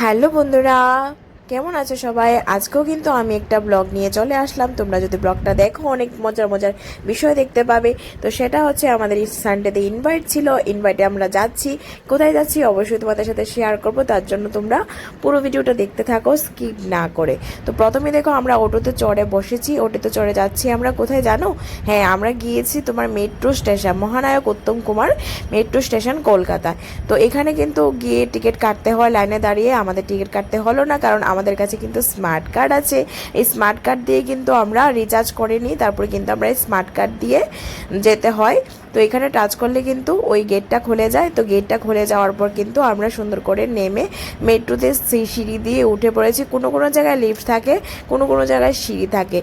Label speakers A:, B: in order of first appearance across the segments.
A: Hello বন্ধুরা। কেমন আছো সবাই? আজকেও কিন্তু আমি একটা ব্লগ নিয়ে চলে আসলাম। তোমরা যদি ব্লগটা দেখো, অনেক মজার মজার বিষয় দেখতে পাবে। তো সেটা হচ্ছে আমাদের সানডেতে ইনভাইট ছিল। ইনভাইটে আমরা যাচ্ছি। কোথায় যাচ্ছি অবশ্যই তোমাদের সাথে শেয়ার করব। তার জন্য তোমরা পুরো ভিডিওটা দেখতে থাকো স্কিপ না করে। তো প্রথমে দেখো, আমরা অটোতে চড়ে বসেছি। অটোতে চড়ে যাচ্ছি আমরা কোথায় জানো? হ্যাঁ আমরা গিয়েছি তোমার মেট্রো স্টেশন মহানায়ক উত্তম কুমার মেট্রো স্টেশন কলকাতা তো এখানে কিন্তু গিয়ে টিকিট কাটতে হয় লাইনে দাঁড়িয়ে। আমাদের টিকিট কাটতে হলো না, কারণ আমাদের কাছে কিন্তু স্মার্ট কার্ড আছে। এই স্মার্ট কার্ড দিয়ে কিন্তু আমরা রিচার্জ করে নিই, তারপরে কিন্তু আমরা এই স্মার্ট কার্ড দিয়ে যেতে হয়। তো এখানে টাচ করলে কিন্তু ওই গেটটা খুলে যায়। তো গেটটা খুলে যাওয়ার পর কিন্তু আমরা সুন্দর করে নেমে মেট্রোতে সেই সিঁড়ি দিয়ে উঠে পড়েছি। কোনো কোনো জায়গায় লিফট থাকে, কোনো কোনো জায়গায় সিঁড়ি থাকে।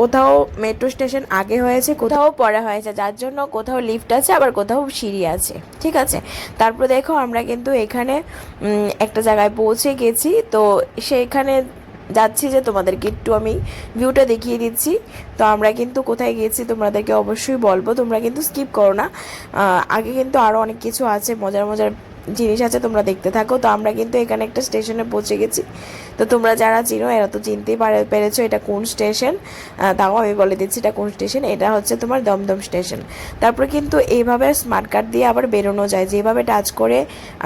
A: কোথাও মেট্রো স্টেশন আগে হয়েছে, কোথাও পরে হয়েছে। যার জন্য কোথাও লিফট আছে, আবার কোথাও সিঁড়ি আছে। ঠিক আছে? তারপর দেখো আমরা কিন্তু এখানে একটা জায়গায় পৌঁছে গেছি। তো সেখানে যাচ্ছি যে তোমাদেরকে একটু আমি ভিউটা দেখিয়ে দিচ্ছি। তো আমরা কিন্তু কোথায় গিয়েছি তোমাদেরকে অবশ্যই বলব। তোমরা কিন্তু স্কিপ করো না। আগে কিন্তু আরও অনেক কিছু আছে, মজার মজার জিনিস আছে তোমরা দেখতে থাকো। তো আমরা কিন্তু এখানে একটা স্টেশনে পৌঁছে গেছি। তো তোমরা যারা চিনো এরা তো চিনতেই পারে, পেরেছ এটা কোন স্টেশন? তাও আমি বলে দিচ্ছি এটা কোন স্টেশন, এটা হচ্ছে তোমার দমদম স্টেশন। তারপরে কিন্তু এইভাবে স্মার্ট কার্ড দিয়ে আবার বেরোনো যায়, যেভাবে টাচ করে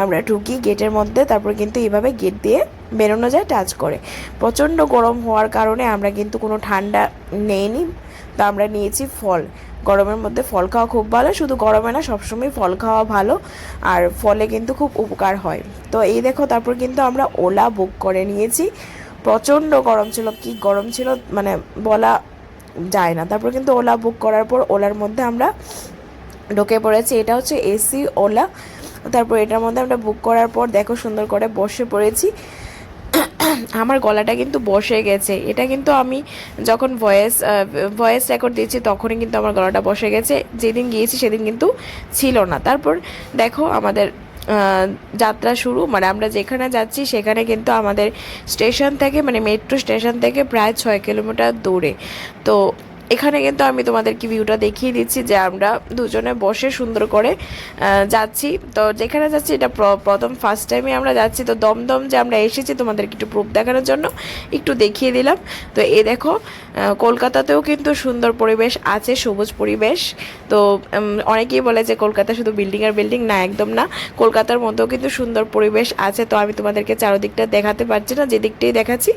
A: আমরা ঢুকি গেটের মধ্যে, তারপর কিন্তু এইভাবে গেট দিয়ে বেরোনো যায় টাচ করে। প্রচণ্ড গরম হওয়ার কারণে আমরা কিন্তু কোনো ঠান্ডা নেইনি, তো আমরা নিয়েছি ফল। গরমের মধ্যে ফল খাওয়া খুব ভালো, শুধু গরমে না, সবসময় ফল খাওয়া ভালো, আর ফলে কিন্তু খুব উপকার হয়। তো এই দেখো, তারপর কিন্তু আমরা ওলা বুক করে নিয়েছি। প্রচণ্ড গরম ছিল, কি গরম ছিল মানে বলা যায় না। তারপর কিন্তু ওলা বুক করার পর ওলার মধ্যে আমরা ঢুকে পড়েছি। এটা হচ্ছে এসি, ওলা। তারপর এটার মধ্যে আমরা বুক করার পর দেখো সুন্দর করে বসে পড়েছি। আমার গলাটা কিন্তু বসে গেছে। এটা কিন্তু আমি যখন ভয়েস ভয়েস রেকর্ড দিয়েছি তখনই কিন্তু আমার গলাটা বসে গেছে। যেদিন গিয়েছি সেদিন কিন্তু ছিল না। তারপর দেখো আমাদের যাত্রা শুরু। মানে আমরা যেখানে যাচ্ছি, সেখানে কিন্তু আমাদের স্টেশন থেকে মানে মেট্রো স্টেশন থেকে প্রায় ছয় কিলোমিটার দূরে। তো এখানে কিন্তু আমি তোমাদেরকে ভিউটা দেখিয়ে দিচ্ছি যে আমরা দুজনে বসে সুন্দর করে যাচ্ছি। তো যেখানে যাচ্ছি এটা প্রথম ফার্স্ট টাইমে আমরা যাচ্ছি। তো দমদম যে আমরা এসেছি তোমাদেরকে একটু প্রুফ দেখানোর জন্য একটু দেখিয়ে দিলাম। তো এ দেখো কলকাতাতেও কিন্তু সুন্দর পরিবেশ আছে, সবুজ পরিবেশ। তো অনেকেই বলে যে কলকাতা শুধু বিল্ডিং আর বিল্ডিং না, একদম না। কলকাতার মধ্যেও কিন্তু সুন্দর পরিবেশ আছে। তো আমি তোমাদেরকে চারদিকটা দেখাতে পারছি না যে দিকটাই দেখাচ্ছি।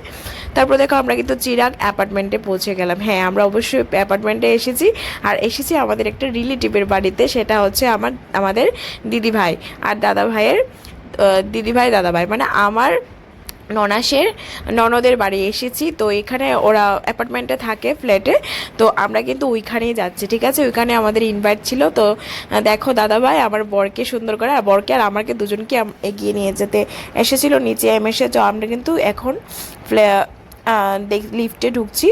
A: তারপর দেখো আমরা কিন্তু চিরাগ অ্যাপার্টমেন্টে পৌঁছে গেলাম। হ্যাঁ আমরা অবশ্যই অ্যাপার্টমেন্টে এসেছি। আর এসেছি আমাদের একটা রিলেটিভের বাড়িতে, সেটা হচ্ছে আমার, আমাদের দিদি ভাই আর দাদা ভাইয়ের দিদি ভাই দাদা ভাই মানে আমার ননাসের ননদের বাড়ি এসেছি। তো এখানে ওরা অ্যাপার্টমেন্টে থাকে ফ্ল্যাটে। তো আমরা কিন্তু ওইখানেই যাচ্ছি, ঠিক আছে? ওইখানে আমাদের ইনভাইট ছিল। তো দেখো দাদাভাই আমার বরকে সুন্দর করে, আর বরকে আর আমাকে দুজনকে এগিয়ে নিয়ে যেতে এসেছিল। নিচে এম এসে, তো আমরা কিন্তু এখন লিফটে ঢুকছি।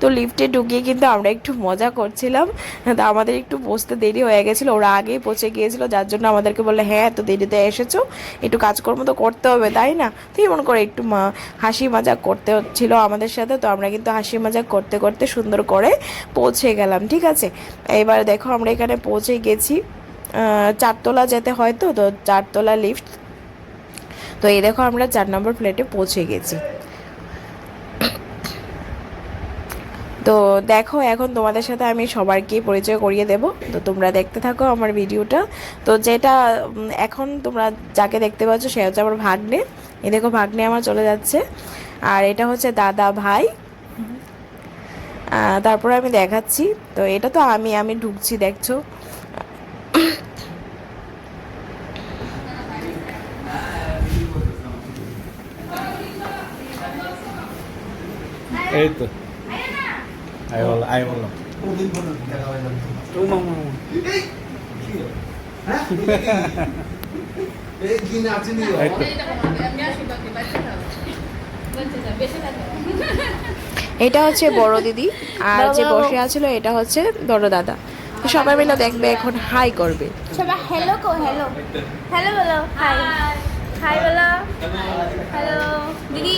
A: তো লিফটে ঢুকিয়ে কিন্তু আমরা একটু মজা করছিলাম। তো আমাদের একটু বসতে দেরি হয়ে গেছিল, ওরা আগেই পৌঁছে গিয়েছিল, যার জন্য আমাদেরকে বললে হ্যাঁ এত দেরিতে এসেছ, একটু কাজকর্ম তো করতে হবে, তাই না? তো এমন করে একটু মা- হাসি মজাক করতে হচ্ছিল আমাদের সাথে। তো আমরা কিন্তু হাসি মজাক করতে করতে সুন্দর করে পৌঁছে গেলাম, ঠিক আছে? এবার দেখো আমরা এখানে পৌঁছে গেছি। চারতলা যেতে হয় তো তো চারতলা লিফট তো এই দেখো আমরা চার নম্বর ফ্ল্যাটে পৌঁছে গেছি। তো দেখো, এখন তোমাদের সাথে আমি সবাইকে পরিচয় করিয়ে দেব। তো তোমরা দেখতে থাকো আমার ভিডিওটা। তো যেটা এখন তোমরা যাকে দেখতে পাচ্ছ, সে হচ্ছে আমার ভাগ্নে। এ দেখো, ভাগ্নে আমার চলে যাচ্ছে। আর এটা হচ্ছে দাদা ভাই। তারপরে আমি দেখাচ্ছি। তো এটা তো আমি আমি ঢুকছি, দেখছ।
B: এই তো। আই বল আই বললাম
A: এটা হচ্ছে বড় দিদি আর যে বসে আছিল এটা হচ্ছে বড় দাদা। সবাই মিলে দেখবে এখন হাই করবে।
C: সবাই হ্যালো কো হ্যালো হ্যালো বলো হাই হাই বলো। হ্যালো দিদি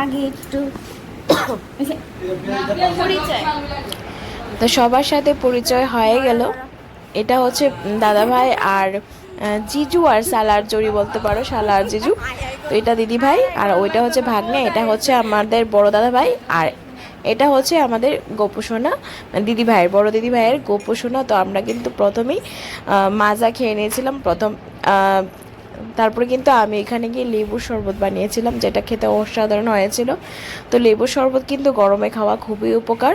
C: আগে একটু
A: তো সবার সাথে পরিচয় হয়ে গেল। এটা হচ্ছে দাদা ভাই আর জিজু আর সালার জড়ি বলতে পারো সালা আর জিজু। তো এটা দিদি ভাই আর ওইটা হচ্ছে ভাগ্নে এটা হচ্ছে আমাদের বড় দাদা ভাই আর এটা হচ্ছে আমাদের গোপুসোনা দিদি ভাইয়ের বড় দিদি ভাইয়ের গোপুসোনা। তো আমরা কিন্তু প্রথমেই মাজা খেয়ে নিয়েছিলাম। প্রথম তারপরে কিন্তু আমি এখানে গিয়ে লেবুর শরবত বানিয়েছিলাম, যেটা খেতে অসাধারণ হয়েছিল। তো লেবুর শরবত কিন্তু গরমে খাওয়া খুবই উপকার।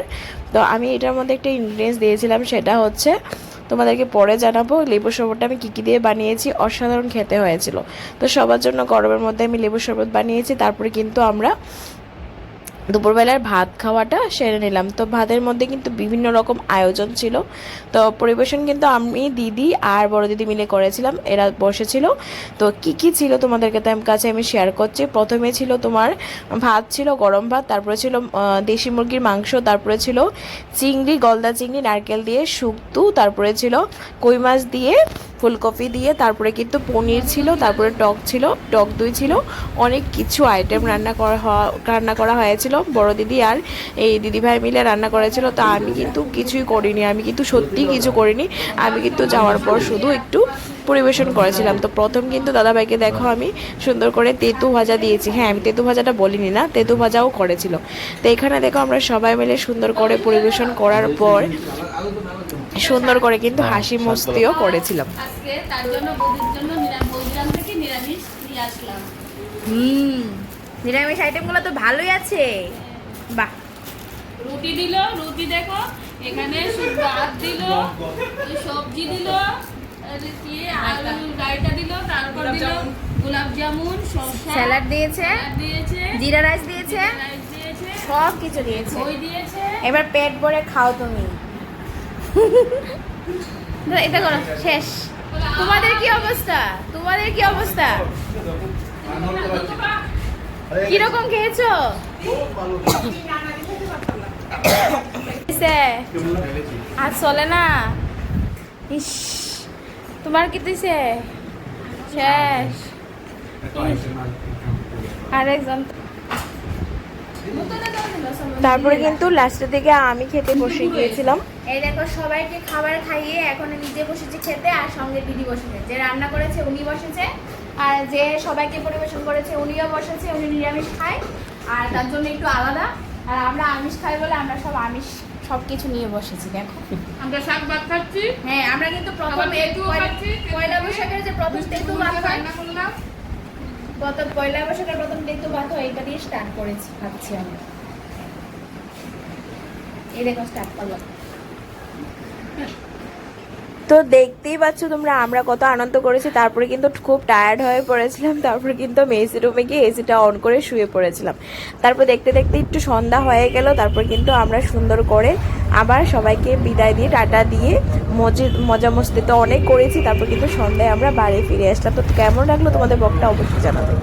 A: তো আমি এটার মধ্যে একটা ইনগ্রিডিয়েন্টস দিয়েছিলাম, সেটা হচ্ছে, তোমাদেরকে পরে জানাব লেবুর শরবতটা আমি কী কী দিয়ে বানিয়েছি, অসাধারণ খেতে হয়েছিল। তো সবার জন্য গরমের মধ্যে আমি লেবুর শরবত বানিয়েছি, তারপরে কিন্তু আমরা দুপুরবেলার ভাত খাওয়াটা সেরে নিলাম। তো ভাতের মধ্যে কিন্তু বিভিন্ন রকম আয়োজন ছিল। তো পরিবেশন কিন্তু আমি, দিদি আর বড় দিদি মিলে করেছিলাম। এরা বসেছিল। তো কি কি ছিল তোমাদেরকে তো কাছে আমি শেয়ার করছি। প্রথমে ছিল তোমার ভাত ছিল গরম ভাত, তারপরে ছিল দেশি মুরগির মাংস, তারপরে ছিল চিংড়ি, গলদা চিংড়ি, নারকেল দিয়ে শুক্তু, তারপরে ছিল কই মাছ দিয়ে ফুলকপি দিয়ে, তারপরে কিন্তু পনির ছিল, তারপরে টক ছিল, টক দই ছিল, অনেক কিছু আইটেম রান্না করা রান্না করা হয়েছিল। বড় দিদি আর এই দিদি ভাই মিলে রান্না করেছিল, তো আমি কিন্তু কিছুই করিনি, আমি কিন্তু সত্যি কিছু করিনি। আমি কিন্তু যাওয়ার পর শুধু একটু পরিবেশন করেছিলাম। তো প্রথম কিন্তু দাদাভাইকে দেখো আমি সুন্দর করে তেঁতু ভাজা দিয়েছি। হ্যাঁ আমি তেঁতু ভাজাটা বলিনি না, তেঁতু ভাজাও করেছিল। তো এখানে দেখো আমরা সবাই মিলে সুন্দর করে পরিবেশন করার পর সুন্দর করে কিন্তু হাসি মস্তিও করেছিলাম।
D: আজকে তার জন্য বৌদির জন্য নিরামিষ বৌদিরাম থেকে নিরামিষ নিয়ে আসলাম।
C: হুম নিরামিষ আইটেমগুলো তো ভালোই আছে। বাহ।
D: রুটি দিল রুটি দেখো এখানে ভাত দিল সবজি দিল আর কি আলু রায়তা দিল তারপর দিল গোলাপ জামুন।
C: স্যালাড দিয়েছে জিরা রাইস দিয়েছে সব কিছু দিয়েছে। এবার পেট ভরে খাও তুমি। এটা করো শেষ। তোমাদের কি অবস্থা? তোমাদের কি অবস্থা? কীরকম খেয়েছো? আর চলে না? ইস তোমার কি দিছে? শেষ। আরেকজন।
A: তারপরে কিন্তু লাস্টের দিকে আমি খেতে বসে গিয়েছিলাম।
C: এই দেখো সবাইকে খাবার খাইয়ে এখন নিজে বসেছে খেতে আর সঙ্গে দিদি বসেছে। যে রান্না করেছে উনি বসেছে আর যে সবাইকে পরিবেশন করেছে উনিও বসেছে উনি নিরামিষ খায় আর তার জন্য একটু আলাদা। আর আমরা আমিষ খাই বলে আমরা সব আমিষ সব কিছু নিয়ে বসেছি দেখো।
D: আমরা শাক ভাত খাচ্ছি।
C: হ্যাঁ আমরা কিন্তু প্রথম পয়লা-
D: খাচ্ছি,
C: পয়লা বৈশাখের যে প্রথম তেঁতু ভাত হয় প্রথম পয়লা বৈশাখের প্রথম দিন তো বাধ্য এটা দিয়ে স্টার্ট করেছি, ভাবছি আমি। এই দেখো স্টার্ট করলাম।
A: তো দেখতেই পাচ্ছ তোমরা, আমরা কত আনন্দ করেছি। তারপরে কিন্তু খুব টায়ার্ড হয়ে পড়েছিলাম। তারপরে কিন্তু আমি এসি রুমে গিয়ে এসিটা অন করে শুয়ে পড়েছিলাম। তারপর দেখতে দেখতে একটু সন্ধ্যা হয়ে গেল। তারপর কিন্তু আমরা সুন্দর করে আবার সবাইকে বিদায় দিয়ে, টাটা দিয়ে মজে মজা মস্তি তো অনেক করেছি। তারপর কিন্তু সন্ধ্যায় আমরা বাড়ি ফিরে আসলাম। তো কেমন লাগল তোমাদের বকটা অবশ্যই জানাবে।